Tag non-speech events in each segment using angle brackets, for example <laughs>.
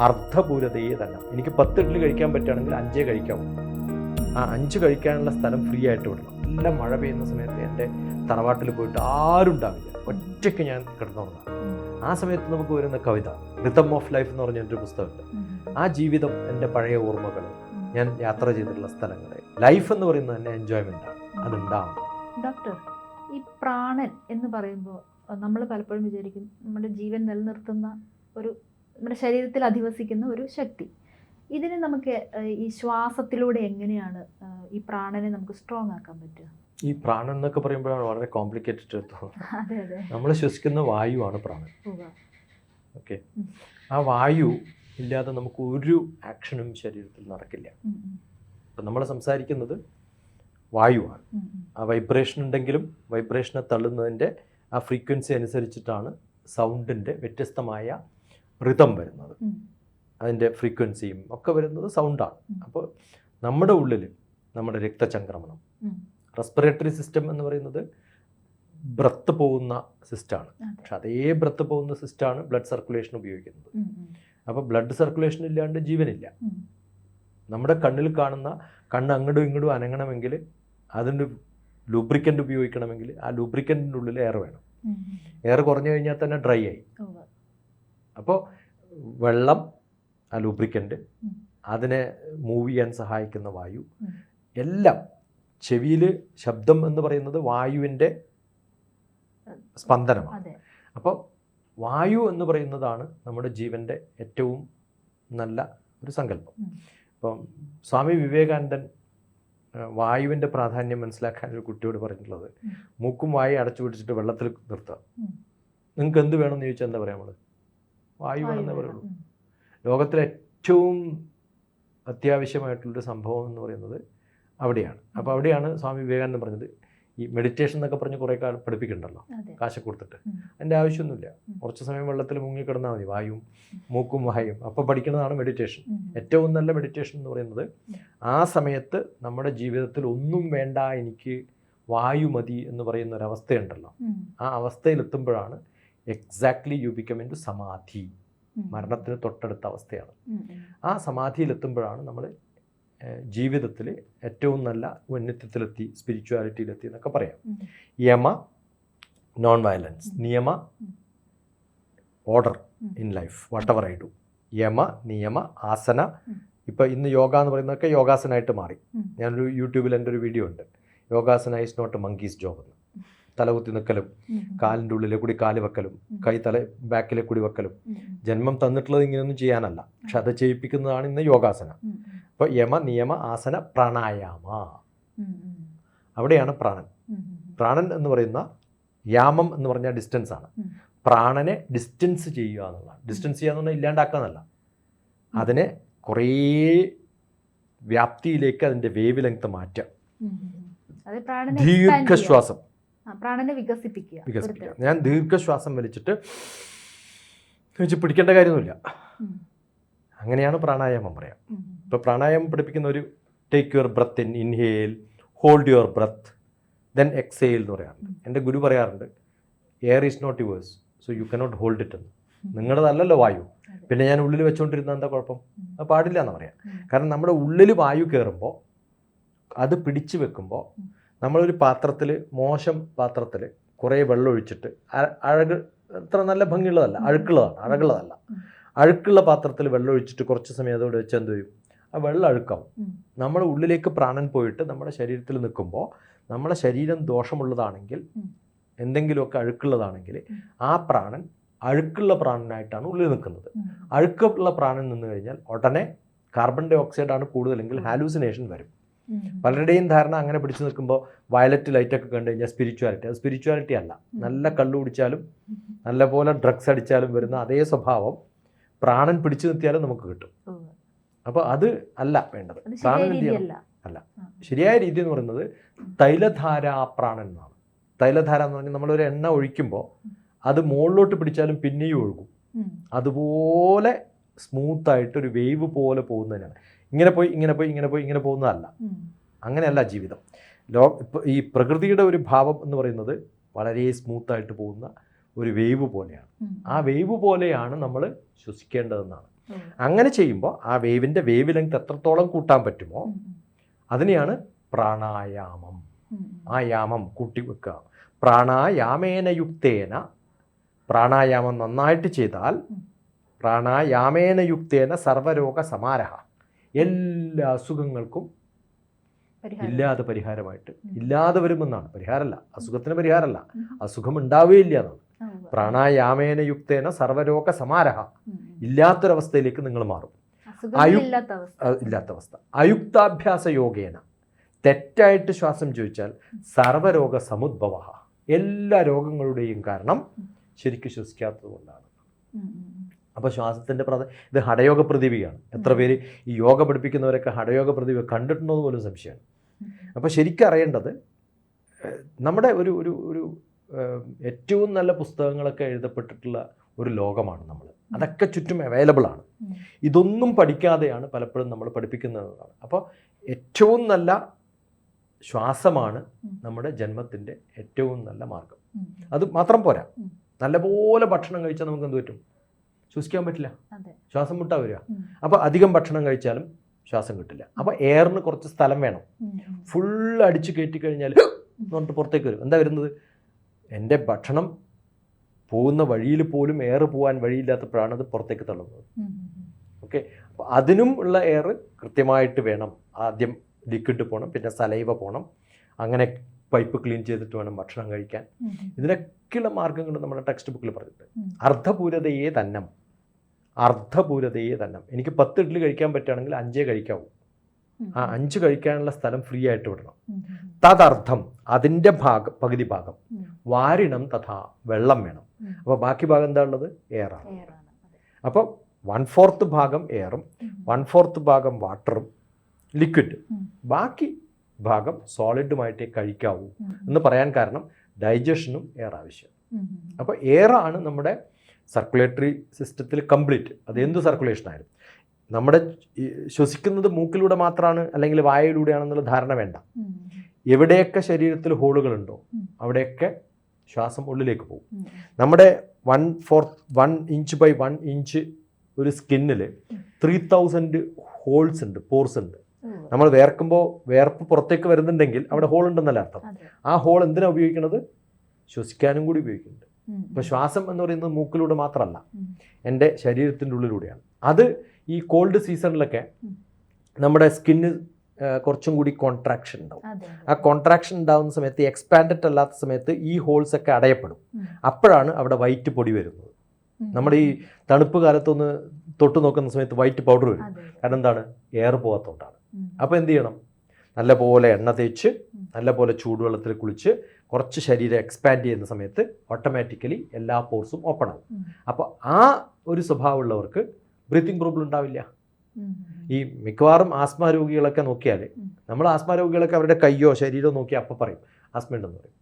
അർദ്ധപൂരതയെ തന്നെ. എനിക്ക് പത്ത് ഇഡ്ഡലി കഴിക്കാൻ പറ്റുകയാണെങ്കിൽ അഞ്ചേ കഴിക്കാവൂ. ആ അഞ്ച് കഴിക്കാനുള്ള സ്ഥലം ഫ്രീ ആയിട്ട് വിടണം. നല്ല മഴ പെയ്യുന്ന സമയത്ത് എന്റെ തറവാട്ടിൽ പോയിട്ട് ആരും ഉണ്ടാവില്ല. ഒറ്റയ്ക്ക് ഞാൻ കിടന്നുറങ്ങാം. ആ സമയത്ത് നമുക്ക് വരുന്ന കവിത റിതം ഓഫ് ലൈഫ് എന്ന് പറഞ്ഞ എന്റെ പുസ്തകമുണ്ട് ആ ജീവിതം എന്റെ പഴയ ഓർമ്മകൾ ഞാൻ യാത്ര ചെയ്തിട്ടുള്ള സ്ഥലങ്ങൾ ലൈഫ് എന്ന് പറയുന്നത് തന്നെ എൻജോയ്മെന്റ് ആണ്. അതുണ്ടാവും. ഡോക്ടർ ഈ പ്രാണൻ എന്ന് പറയുമ്പോൾ നമ്മൾ പലപ്പോഴും വിചാരിക്കും നമ്മുടെ ജീവൻ നിലനിർത്തുന്ന ഒരു നമ്മുടെ ശരീരത്തിൽ അധിവസിക്കുന്ന ഒരു ശക്തി. ഇതിനെ നമുക്ക് ഈ ശ്വാസത്തിലൂടെ എങ്ങനെയാണ് ഈ പ്രാണനെ നമുക്ക് സ്ട്രോങ് ആക്കാൻ പറ്റുക? ഈ പ്രാണൻ എന്നൊക്കെ പറയുമ്പോഴാണ് വളരെ കോംപ്ലിക്കേറ്റഡ് തോന്നുന്നത് <laughs> അതെ നമ്മൾ ശ്വസിക്കുന്ന വായുവാണ് പ്രാണൻ. ഓക്കെ. ആ വായു ഇല്ലാതെ നമുക്ക് ഒരു ആക്ഷനും ശരീരത്തിൽ നടക്കില്ല. അപ്പം നമ്മൾ സംസാരിക്കുന്നത് വായുവാണ്. ആ വൈബ്രേഷൻ ഉണ്ടെങ്കിലും വൈബ്രേഷനെ തള്ളുന്നതിന്റെ ആ ഫ്രീക്വൻസി അനുസരിച്ചിട്ടാണ് സൗണ്ടിന്റെ വ്യത്യസ്തമായ ഋതം വരുന്നത്. അതിന്റെ ഫ്രീക്വൻസിയും ഒക്കെ വരുന്നത് സൗണ്ടാണ്. അപ്പോൾ നമ്മുടെ ഉള്ളിൽ നമ്മുടെ രക്തചംക്രമണം. റെസ്പിറേറ്ററി സിസ്റ്റം എന്ന് പറയുന്നത് ബ്രത്ത് പോകുന്ന സിസ്റ്റമാണ്. പക്ഷെ അതേ ബ്രത്ത് പോകുന്ന സിസ്റ്റമാണ് ബ്ലഡ് സർക്കുലേഷൻ ഉപയോഗിക്കുന്നത് അപ്പോൾ ബ്ലഡ് സർക്കുലേഷൻ ഇല്ലാണ്ട് ജീവനില്ല. നമ്മുടെ കണ്ണിൽ കാണുന്ന കണ്ണ് അങ്ങോട്ടും ഇങ്ങോട്ടും അനങ്ങണമെങ്കിൽ അതിന്റെ ലൂബ്രിക്കന്റ് ഉപയോഗിക്കണമെങ്കിൽ ആ ലൂബ്രിക്കന്റിന്റെ ഉള്ളിൽ എയർ വേണം. എയർ കുറഞ്ഞു കഴിഞ്ഞാൽ തന്നെ ഡ്രൈ ആയി. അപ്പോൾ വെള്ളം ആ ലൂബ്രിക്കന്റ് അതിനെ മൂവ് ചെയ്യാൻ സഹായിക്കുന്ന വായു. എല്ലാം ചെവിയിൽ ശബ്ദം എന്ന് പറയുന്നത് വായുവിന്റെ സ്പന്ദനമാണ്. അപ്പോൾ വായു എന്ന് പറയുന്നതാണ് നമ്മുടെ ജീവന്റെ ഏറ്റവും നല്ല ഒരു സങ്കല്പം. ഇപ്പം സ്വാമി വിവേകാനന്ദൻ വായുവിന്റെ പ്രാധാന്യം മനസ്സിലാക്കാൻ ഒരു കുട്ടിയോട് പറഞ്ഞിട്ടുള്ളത് മൂക്കും വായും അടച്ചു പിടിച്ചിട്ട് വെള്ളത്തിൽ നിർത്തുക നിങ്ങൾക്ക് എന്ത് വേണമെന്ന് ചോദിച്ചാൽ എന്താ പറയാ നമ്മൾ വായു വേണമെന്നേ വായു പറയുള്ളൂ. ലോകത്തിലെ ഏറ്റവും അത്യാവശ്യമായിട്ടുള്ളൊരു സംഭവം എന്ന് പറയുന്നത് അവിടെയാണ്. അപ്പോൾ അവിടെയാണ് സ്വാമി വിവേകാനന്ദൻ പറഞ്ഞത്. ഈ മെഡിറ്റേഷൻ എന്നൊക്കെ പറഞ്ഞ് കുറേ കാലം പഠിപ്പിക്കണ്ടല്ലോ? കാശ കൊടുത്തിട്ട്. അതിന്റെ ആവശ്യമൊന്നുമില്ല. കുറച്ച് സമയം വെള്ളത്തിൽ മുങ്ങിക്കിടന്നാൽ മതി. വായും മൂക്കും വായും. അപ്പോൾ പഠിക്കുന്നതാണ് മെഡിറ്റേഷൻ ഏറ്റവും നല്ല മെഡിറ്റേഷൻ എന്ന് പറയുന്നത് ആ സമയത്ത് നമ്മുടെ ജീവിതത്തിൽ ഒന്നും വേണ്ട എനിക്ക് വായു മതി എന്ന് പറയുന്ന ഒരു അവസ്ഥയുണ്ടല്ലോ. ആ ആ അവസ്ഥയിലെത്തുമ്പോഴാണ് exactly you become into samadhi. മരണത്തിന് തൊട്ടടുത്ത അവസ്ഥയാണ്. ആ സമാധിയിലെത്തുമ്പോഴാണ് നമ്മൾ ജീവിതത്തിൽ ഏറ്റവും നല്ല ഉന്നത്യത്തിലെത്തി സ്പിരിച്വാലിറ്റിയിലെത്തി എന്നൊക്കെ പറയാം. Yama non violence niyama order in life whatever I do yama niyama asana. ഇപ്പോൾ ഇന്ന് യോഗ എന്ന് പറയുന്നതൊക്കെ യോഗാസനമായിട്ട് മാറി. ഞാനൊരു യൂട്യൂബിൽ എന്റെ ഒരു വീഡിയോ ഉണ്ട്. Yogasana is not monkey's job എന്ന്. തലകുത്തി നിൽക്കലും. കാലിന്റെ ഉള്ളിലെ കൂടി കാൽ വെക്കലും കൈ തല ബാക്കിലെ കൂടി വെക്കലും. ജന്മം തന്നിട്ടുള്ളത് ഇങ്ങനെയൊന്നും ചെയ്യാനല്ല. പക്ഷെ അത് ചെയ്യിപ്പിക്കുന്നതാണ് ഇന്ന് യോഗാസന. അപ്പോൾ യമ നിയമ ആസന പ്രാണായാമ. അവിടെയാണ് പ്രാണൻ. പ്രാണൻ എന്ന് പറയുന്ന യാമം എന്ന് പറഞ്ഞാൽ ഡിസ്റ്റൻസ് ആണ്. പ്രാണനെ ഡിസ്റ്റൻസ് ചെയ്യുക എന്നുള്ളതാണ്. ഡിസ്റ്റൻസ് ചെയ്യുക എന്ന് പറഞ്ഞാൽ ഇല്ലാണ്ടാക്കുക എന്നല്ല അതിനെ കുറേ വ്യാപ്തിയിലേക്ക് അതിന്റെ വേവ് ലെങ്ത് മാറ്റുക. ദീർഘശ്വാസം. പ്രാണനെ വികസിപ്പിക്കുക വികസിപ്പിക്കുക. ഞാൻ ദീർഘശ്വാസം വലിച്ചിട്ട് വെച്ച് പിടിക്കേണ്ട കാര്യമൊന്നുമില്ല. അങ്ങനെയാണ് പ്രാണായാമം പറയാം. ഇപ്പോൾ പ്രാണായാമം പഠിപ്പിക്കുന്ന ഒരു take your breath in inhale hold your breath then exhale എന്ന് പറയാറുണ്ട്. എന്റെ ഗുരു പറയാറുണ്ട് air is not yours so you cannot hold it എന്ന്. നിങ്ങളുടേതല്ലല്ലോ വായു. പിന്നെ ഞാൻ ഉള്ളിൽ വെച്ചുകൊണ്ടിരുന്ന എന്താ കുഴപ്പം? അത് പാടില്ല എന്ന് പറയാം. കാരണം നമ്മുടെ ഉള്ളിൽ വായു കയറുമ്പോൾ അത് പിടിച്ചു വെക്കുമ്പോൾ. നമ്മളൊരു പാത്രത്തിൽ മോശം പാത്രത്തിൽ കുറേ വെള്ളം ഒഴിച്ചിട്ട് അഴക് അത്ര നല്ല ഭംഗിയുള്ളതല്ല. അഴുക്കുള്ളതാണ് അഴകുള്ളതല്ല അഴുക്കുള്ള പാത്രത്തിൽ വെള്ളം ഒഴിച്ചിട്ട് കുറച്ച് സമയം അതോടെ വെച്ച് എന്ത് ചെയ്യും ആ വെള്ളം അഴുക്കാവും. നമ്മുടെ ഉള്ളിലേക്ക് പ്രാണൻ പോയിട്ട് നമ്മുടെ ശരീരത്തിൽ നിൽക്കുമ്പോൾ നമ്മുടെ ശരീരം ദോഷമുള്ളതാണെങ്കിൽ. എന്തെങ്കിലുമൊക്കെ അഴുക്കുള്ളതാണെങ്കിൽ ആ പ്രാണൻ അഴുക്കുള്ള പ്രാണനായിട്ടാണ് ഉള്ളിൽ നിൽക്കുന്നത് അഴുക്കുള്ള പ്രാണൻ നിന്ന് കഴിഞ്ഞാൽ ഉടനെ കാർബൺ ഡൈ ഓക്സൈഡ് ആണ് കൂടുതലെങ്കിൽ ഹാലൂസിനേഷൻ വരും. പലരുടെയും ധാരണ അങ്ങനെ പിടിച്ചു നിൽക്കുമ്പോൾ വയലറ്റ് ലൈറ്റൊക്കെ കണ്ടു കഴിഞ്ഞാൽ സ്പിരിച്വാലിറ്റി അത് സ്പിരിച്വാലിറ്റി അല്ല. നല്ല കള്ളു കുടിച്ചാലും നല്ല നല്ലപോലെ ഡ്രഗ്സ് അടിച്ചാലും വരുന്ന അതേ സ്വഭാവം പ്രാണൻ പിടിച്ചു നിർത്തിയാലും നമുക്ക് കിട്ടും. അപ്പോൾ അത് അല്ല വേണ്ടത്. പ്രാണൻ ശരിയായ എന്ത് ചെയ്യണം? അല്ല. ശരിയായ രീതി എന്ന് പറയുന്നത് തൈലധാരാ പ്രാണൻ എന്നാണ്. തൈലധാര എന്ന് പറഞ്ഞാൽ നമ്മളൊരു എണ്ണ ഒഴിക്കുമ്പോൾ അത് മുകളിലോട്ട് പിടിച്ചാലും പിന്നെയും ഒഴുകും. അതുപോലെ സ്മൂത്തായിട്ട് ഒരു വേവ് പോലെ പോകുന്നതിനാണ്. ഇങ്ങനെ പോയി ഇങ്ങനെ പോയി ഇങ്ങനെ പോയി ഇങ്ങനെ പോകുന്നതല്ല. അങ്ങനെയല്ല ജീവിതം. ലോ ഈ പ്രകൃതിയുടെ ഒരു ഭാവം എന്ന് പറയുന്നത് വളരെ സ്മൂത്തായിട്ട് പോകുന്ന ഒരു വേവ് പോലെയാണ്. ആ വേവ് പോലെയാണ് നമ്മൾ ശ്വസിക്കേണ്ടതെന്നാണ്. അങ്ങനെ ചെയ്യുമ്പോൾ ആ വേവിന്റെ വേവ് ലെങ്ത് എത്രത്തോളം കൂട്ടാൻ പറ്റുമോ. അതിനെയാണ് പ്രാണായാമം. ആ യാമം കൂട്ടി വെക്കുക. പ്രാണായാമേന യുക്തേന പ്രാണായാമം നന്നായിട്ട് ചെയ്താൽ. പ്രാണായാമേന യുക്തേന സർവരോഗ സമാരഹ എല്ലാ അസുഖങ്ങൾക്കും. ഇല്ലാതെ പരിഹാരമായിട്ട്. ഇല്ലാതെ വരുമെന്നാണ്. പരിഹാരമല്ല. അസുഖത്തിന് പരിഹാരമല്ല. അസുഖം ഉണ്ടാവുകയില്ല എന്നാണ്. പ്രാണായാമേന യുക്തേന സർവരോഗ സമാരഹ. ഇല്ലാത്തൊരവസ്ഥയിലേക്ക് നിങ്ങൾ മാറും. ഇല്ലാത്ത അവസ്ഥ അയുക്താഭ്യാസ യോഗേന തെറ്റായിട്ട് ശ്വാസം ചോദിച്ചാൽ സർവരോഗ സമുദ്ഭവ. എല്ലാ രോഗങ്ങളുടെയും കാരണം ശരിക്കും ശ്വസിക്കാത്തത് കൊണ്ടാണ്. അപ്പോൾ ശ്വാസത്തിന്റെ പ്രധ ഇത് ഹടയോഗ പ്രതിഭയാണ് എത്ര പേര് ഈ യോഗ പഠിപ്പിക്കുന്നവരൊക്കെ ഹടയോഗ പ്രതിഭ കണ്ടിട്ടുണ്ടോ എന്ന് പോലും സംശയമാണ്. അപ്പോൾ ശരിക്കും അറിയേണ്ടത് നമ്മുടെ ഒരു ഒരു ഒരു ഏറ്റവും നല്ല പുസ്തകങ്ങളൊക്കെ എഴുതപ്പെട്ടിട്ടുള്ള ഒരു ലോകമാണ് നമ്മൾ. അതൊക്കെ ചുറ്റും അവൈലബിൾ ആണ്. ഇതൊന്നും പഠിക്കാതെയാണ് പലപ്പോഴും നമ്മൾ പഠിപ്പിക്കുന്നതാണ് അപ്പോൾ ഏറ്റവും നല്ല ശ്വാസമാണ്. നമ്മുടെ ജന്മത്തിന്റെ ഏറ്റവും നല്ല മാർഗം. അത് മാത്രം പോരാ. നല്ലപോലെ ഭക്ഷണം കഴിച്ചാൽ നമുക്ക് എന്ത് പറ്റും? ശ്വസിക്കാൻ പറ്റില്ല. ശ്വാസം മുട്ടാ വരിക. അപ്പൊ അപ്പോൾ അധികം ഭക്ഷണം കഴിച്ചാലും ശ്വാസം കിട്ടില്ല. അപ്പോൾ എയറിന് കുറച്ച് സ്ഥലം വേണം. ഫുൾ അടിച്ച് കയറ്റി കഴിഞ്ഞാൽ എന്ന് പറഞ്ഞിട്ട് പുറത്തേക്ക് വരും. എന്താ വരുന്നത്? എന്റെ ഭക്ഷണം പോകുന്ന വഴിയിൽ പോലും എയർ പോകാൻ വഴിയില്ലാത്തപ്പോഴാണ് അത് പുറത്തേക്ക് തള്ളുന്നത്. ഓക്കെ? അപ്പോൾ അതിനും ഉള്ള എയർ കൃത്യമായിട്ട് വേണം. ആദ്യം ലിക്വിഡ് പോകണം പിന്നെ സലൈവ പോകണം അങ്ങനെ പൈപ്പ് ക്ലീൻ ചെയ്തിട്ട് വേണം ഭക്ഷണം കഴിക്കാൻ. ഇതിനൊക്കെയുള്ള മാർഗങ്ങൾ നമ്മുടെ ടെക്സ്റ്റ് ബുക്കിൽ പറഞ്ഞിട്ടുണ്ട്. അർദ്ധപൂരതയെ തന്നം അർദ്ധപൂരതയെ തന്നെ. എനിക്ക് പത്ത് ഇഡ്ഡലി കഴിക്കാൻ പറ്റുകയാണെങ്കിൽ അഞ്ചേ കഴിക്കാവൂ. ആ അഞ്ച് കഴിക്കാനുള്ള സ്ഥലം ഫ്രീ ആയിട്ട് വിടണം. തദർത്ഥം അതിന്റെ ഭാഗം പകുതി ഭാഗം. വാരിണം തഥാ വെള്ളം വേണം. അപ്പോൾ ബാക്കി ഭാഗം എന്താ ഉള്ളത്? എയറാണ്. അപ്പോൾ വൺ ഫോർത്ത് ഭാഗം എയറും. വൺ ഫോർത്ത് ഭാഗം വാട്ടറും ലിക്വിഡ്. ബാക്കി ഭാഗം സോളിഡുമായിട്ടേ കഴിക്കാവൂ. എന്ന് പറയാൻ കാരണം ഡൈജഷനും എയർ ആവശ്യം. അപ്പോൾ എയറാണ് നമ്മുടെ സർക്കുലേറ്ററി സിസ്റ്റത്തിൽ കംപ്ലീറ്റ്. അത് എന്ത് സർക്കുലേഷൻ ആയാലും. നമ്മുടെ ശ്വസിക്കുന്നത് മൂക്കിലൂടെ മാത്രമാണ് അല്ലെങ്കിൽ വായയിലൂടെയാണെന്നുള്ള ധാരണ വേണ്ട. എവിടെയൊക്കെ ശരീരത്തിൽ ഹോളുകളുണ്ടോ ഉണ്ടോ അവിടെയൊക്കെ ശ്വാസം ഉള്ളിലേക്ക് പോകും. നമ്മുടെ one fourth one inch by one inch ഒരു സ്കിന്നിൽ ത്രീ തൗസൻഡ് ഹോൾസ് ഉണ്ട് പോർസ് ഉണ്ട്. നമ്മൾ വേർക്കുമ്പോൾ വേർപ്പ് പുറത്തേക്ക് വരുന്നുണ്ടെങ്കിൽ അവിടെ ഹോൾ ഉണ്ടെന്നല്ല അർത്ഥം ആ ഹോൾ എന്തിനാണ് ഉപയോഗിക്കുന്നത് ശ്വസിക്കാനും കൂടി ഉപയോഗിക്കുന്നുണ്ട്. ഉം, ഇപ്പോൾ ശ്വാസം എന്ന് പറയുന്നത് മൂക്കിലൂടെ മാത്രമല്ല. എന്റെ ശരീരത്തിന്റെ ഉള്ളിലൂടെയാണ്. അത് ഈ കോൾഡ് സീസണിലൊക്കെ നമ്മുടെ സ്കിന്ന് കുറച്ചും കൂടി കോൺട്രാക്ഷൻ ഉണ്ടാവും. ആ കോൺട്രാക്ഷൻ ഉണ്ടാകുന്ന സമയത്ത് എക്സ്പാൻഡഡ് അല്ലാത്ത സമയത്ത് ഈ ഹോൾസ് ഒക്കെ അടയപ്പെടും. അപ്പോഴാണ് അവിടെ വൈറ്റ് പൊടി വരുന്നത്. നമ്മുടെ ഈ തണുപ്പ് കാലത്തൊന്ന് തൊട്ട് നോക്കുന്ന സമയത്ത് വൈറ്റ് പൗഡർ വരും. കാരണം എന്താണ്? എയർ പോകാത്തതുകൊണ്ടാണ്. അപ്പോൾ എന്ത് ചെയ്യണം? നല്ല പോലെ എണ്ണ തേച്ച് നല്ല പോലെ ചൂടുവെള്ളത്തിൽ കുളിച്ച് കുറച്ച് ശരീരം എക്സ്പാൻഡ് ചെയ്യുന്ന സമയത്ത് ഓട്ടോമാറ്റിക്കലി എല്ലാ പോർസും ഓപ്പൺ ആവും. അപ്പോൾ ആ ഒരു സ്വഭാവമുള്ളവർക്ക് ബ്രീത്തിങ് പ്രോബ്ലം ഉണ്ടാവില്ല. ഈ മിക്കവാറും ആസ്മ രോഗികളൊക്കെ നോക്കിയാൽ. നമ്മൾ ആസ്മ രോഗികളൊക്കെ അവരുടെ കയ്യോ ശരീരമോ നോക്കി അപ്പം പറയും ആസ്മ ഉണ്ടെന്ന് പറയും.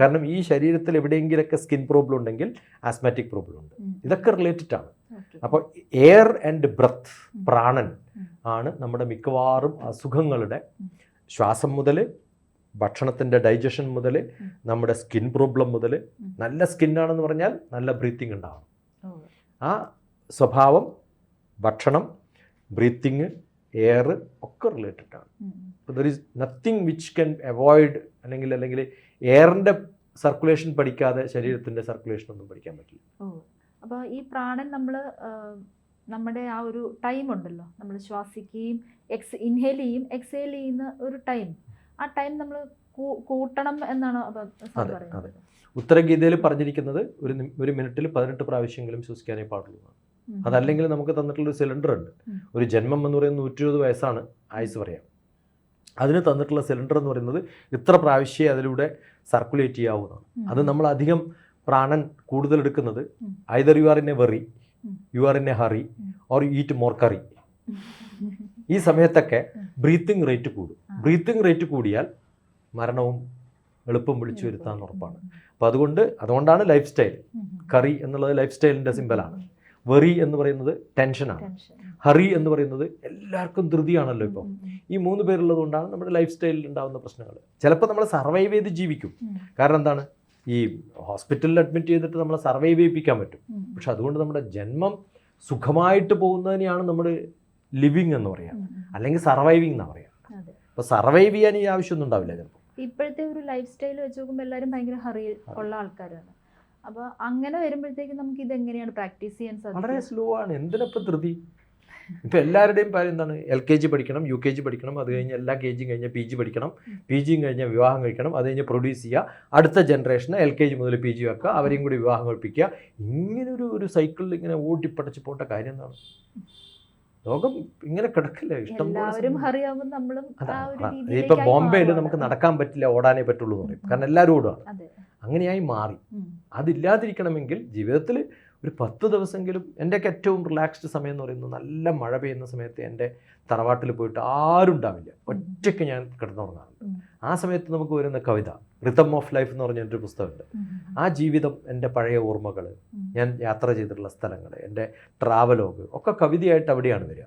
കാരണം ഈ ശരീരത്തിൽ എവിടെയെങ്കിലൊക്കെ സ്കിൻ പ്രോബ്ലം ഉണ്ടെങ്കിൽ ആസ്മാറ്റിക് പ്രോബ്ലം ഉണ്ട്. ഇതൊക്കെ റിലേറ്റഡ് ആണ്. അപ്പോൾ എയർ ആൻഡ് ബ്രത്ത്. പ്രാണൻ ആണ് നമ്മുടെ മിക്കവാറും അസുഖങ്ങളുടെ ശ്വാസം മുതൽ ഭക്ഷണത്തിന്റെ ഡൈജഷൻ മുതൽ നമ്മുടെ സ്കിൻ പ്രോബ്ലം മുതൽ. നല്ല സ്കിന്നാണെന്ന് പറഞ്ഞാൽ നല്ല ബ്രീത്തിങ് ഉണ്ടാവണം. ആ സ്വഭാവം ഭക്ഷണം ബ്രീത്തിങ് എയർ ഒക്കെ റിലേറ്റഡ് ആണ്. There is nothing which can avoid അല്ലെങ്കിൽ അല്ലെങ്കിൽ എയറിന്റെ സർക്കുലേഷൻ പഠിക്കാതെ ശരീരത്തിന്റെ സർക്കുലേഷൻ ഒന്നും പഠിക്കാൻ പറ്റില്ല. അപ്പോൾ ഈ പ്രാണൻ നമ്മൾ നമ്മുടെ ആ ഒരു ടൈം ഉണ്ടല്ലോ. നമ്മൾ ശ്വാസിക്കുകയും എക്സ് ഇൻഹേൽ ചെയ്യും എക്സേൽ ചെയ്യുന്ന ഒരു ടൈം ആ ടൈം നമ്മൾ കൂട്ടണം എന്നാണ് അതെ, ഉത്തരഗീതയിൽ പറഞ്ഞിരിക്കുന്നത് ഒരു ഒരു മിനിറ്റിൽ പതിനെട്ട് പ്രാവശ്യമെങ്കിലും ശ്വസിക്കാനേ പാടുള്ളൂ അതല്ലെങ്കിൽ നമുക്ക് തന്നിട്ടുള്ള ഒരു സിലിണ്ടർ ഉണ്ട്. ഒരു ജന്മം എന്ന് പറയുന്നത് നൂറ്റി ഇരുപത് വയസ്സാണ് ആയുസ് പറയാം. അതിന് തന്നിട്ടുള്ള സിലിണ്ടർ എന്ന് പറയുന്നത് ഇത്ര പ്രാവശ്യമേ അതിലൂടെ സർക്കുലേറ്റ് ചെയ്യാവുന്നതാണ് അത് നമ്മൾ അധികം പ്രാണൻ കൂടുതൽ എടുക്കുന്നത് either you are in a very you are in a hurry. Or eat more curry. <laughs> ഈ സമയത്തൊക്കെ. ബ്രീത്തിങ് റേറ്റ് കൂടും. ബ്രീത്തിങ് റേറ്റ് കൂടിയാൽ മരണവും എളുപ്പം വിളിച്ചു വരുത്താൻ ഉറപ്പാണ്. അപ്പം അപ്പോൾ അതുകൊണ്ട് അതുകൊണ്ടാണ് ലൈഫ് സ്റ്റൈൽ കറി എന്നുള്ളത് ലൈഫ് സ്റ്റൈലിന്റെ സിമ്പലാണ് വെറി എന്ന് പറയുന്നത് ടെൻഷനാണ് ഹറി എന്ന് പറയുന്നത് എല്ലാവർക്കും ധൃതിയാണല്ലോ. ഉം. ഈ മൂന്ന് പേരുള്ളത് കൊണ്ടാണ് നമ്മുടെ ലൈഫ് സ്റ്റൈലിൽ ഉണ്ടാകുന്ന പ്രശ്നങ്ങൾ ചിലപ്പോൾ നമ്മൾ സർവൈവ് ചെയ്ത് ജീവിക്കും. കാരണം എന്താണ്? ഈ ഹോസ്പിറ്റലിൽ അഡ്മിറ്റ് ചെയ്തിട്ട് നമ്മളെ സർവൈവ് ചെയ്യിപ്പിക്കാൻ പറ്റും. പക്ഷെ അതുകൊണ്ട് നമ്മുടെ ജന്മം സുഖമായിട്ട് പോകുന്നതിനെയാണ് നമ്മൾ ലിവിങ് എന്ന് പറയാം. ഉം, ഉം. അല്ലെങ്കിൽ സർവൈവിങ് എന്ന് പറയാം. അതെ അപ്പോൾ സർവൈവ് ചെയ്യാൻ ഈ ആവശ്യമൊന്നും ഉണ്ടാവില്ല ചിലപ്പോൾ ഇപ്പോഴത്തെ ഒരു ലൈഫ് സ്റ്റൈൽ വെച്ച് നോക്കുമ്പോൾ എല്ലാവരും ഭയങ്കര ഹറി ഉള്ള ആൾക്കാരാണ്. അപ്പോൾ അങ്ങനെ വരുമ്പോഴത്തേക്കും നമുക്ക് ഇത് എങ്ങനെയാണ് പ്രാക്ടീസ് ചെയ്യാൻ വളരെ സ്ലോ ആണ്. എന്തിനപ്പം ധൃതി? ഇപ്പം എല്ലാവരുടെയും കാര്യം എന്താണ്? എൽ കെ ജി പഠിക്കണം യു കെ ജി പഠിക്കണം അത് കഴിഞ്ഞ് എല്ലാ കെ ജിയും കഴിഞ്ഞാൽ പി ജി പഠിക്കണം പി ജിയും കഴിഞ്ഞാൽ വിവാഹം കഴിക്കണം അത് കഴിഞ്ഞ് പ്രൊഡ്യൂസ് ചെയ്യുക. അടുത്ത ജനറേഷന് എൽ കെ ജി മുതൽ പി ജി വെക്കുക അവരെയും കൂടി വിവാഹം കഴിപ്പിക്കുക. ഇങ്ങനൊരു ഒരു ഒരു സൈക്കിളിൽ ഇങ്ങനെ ഓട്ടിപ്പടച്ച് പോട്ട കാര്യം എന്താണ്? ലോകം ഇങ്ങനെ കിടക്കില്ല? ഇഷ്ടം ഇപ്പം ബോംബെയിൽ നമുക്ക് നടക്കാൻ പറ്റില്ല ഓടാനേ പറ്റുള്ളൂ എന്ന് പറയും. കാരണം എല്ലാവരും ഓടുകയാണ് അങ്ങനെയായി മാറി. അതില്ലാതിരിക്കണമെങ്കിൽ ജീവിതത്തിൽ ഒരു പത്ത് ദിവസമെങ്കിലും എന്റെയൊക്കെ ഏറ്റവും റിലാക്സ്ഡ് സമയം എന്ന് പറയുന്നത് നല്ല മഴ പെയ്യുന്ന സമയത്ത് എന്റെ തറവാട്ടിൽ പോയിട്ട് ആരും ഉണ്ടാവില്ല ഒറ്റയ്ക്ക് ഞാൻ കിടന്നുറങ്ങാറുണ്ട്. ആ സമയത്ത് നമുക്ക് വരുന്ന കവിത റിതം ഓഫ് ലൈഫ് എന്ന് പറഞ്ഞൊരു പുസ്തകമുണ്ട്. ആ ജീവിതം എന്റെ പഴയ ഓർമ്മകൾ ഞാൻ യാത്ര ചെയ്തിട്ടുള്ള സ്ഥലങ്ങൾ എന്റെ ട്രാവലോഗ് ഒക്കെ കവിതയായിട്ട് അവിടെയാണ് വരിക.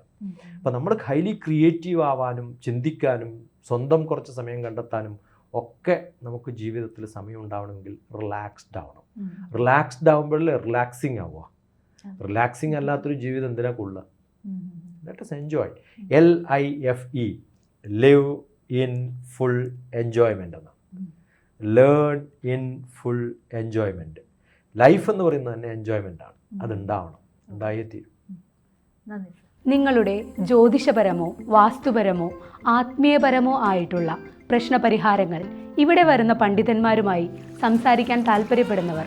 അപ്പം നമ്മൾ ഹൈലി ക്രിയേറ്റീവ് ആവാനും ചിന്തിക്കാനും സ്വന്തം കുറച്ച് സമയം കണ്ടെത്താനും ഒക്കെ നമുക്ക് ജീവിതത്തിൽ സമയം ഉണ്ടാവണമെങ്കിൽ റിലാക്സ്ഡ് ആവണം. റിലാക്സ്ഡ് ആവുമ്പോഴേ റിലാക്സിങ് ആവുക. റിലാക്സിങ് അല്ലാത്തൊരു ജീവിതം എന്തിനാ കൊള്ളുക? Let enjoy L I F E live in full enjoyment എന്നാണ് ഉം. Learn in full enjoyment life എന്ന് പറയുന്നത് തന്നെ എൻജോയ്മെന്റ് ആണ്. അതുണ്ടാവണം. ഉണ്ടായേ തീരും നിങ്ങളുടെ ജ്യോതിഷപരമോ വാസ്തുപരമോ ആത്മീയപരമോ ആയിട്ടുള്ള പ്രശ്നപരിഹാരങ്ങൾ ഇവിടെ വരുന്ന പണ്ഡിതന്മാരുമായി സംസാരിക്കാൻ താല്പര്യപ്പെടുന്നവർ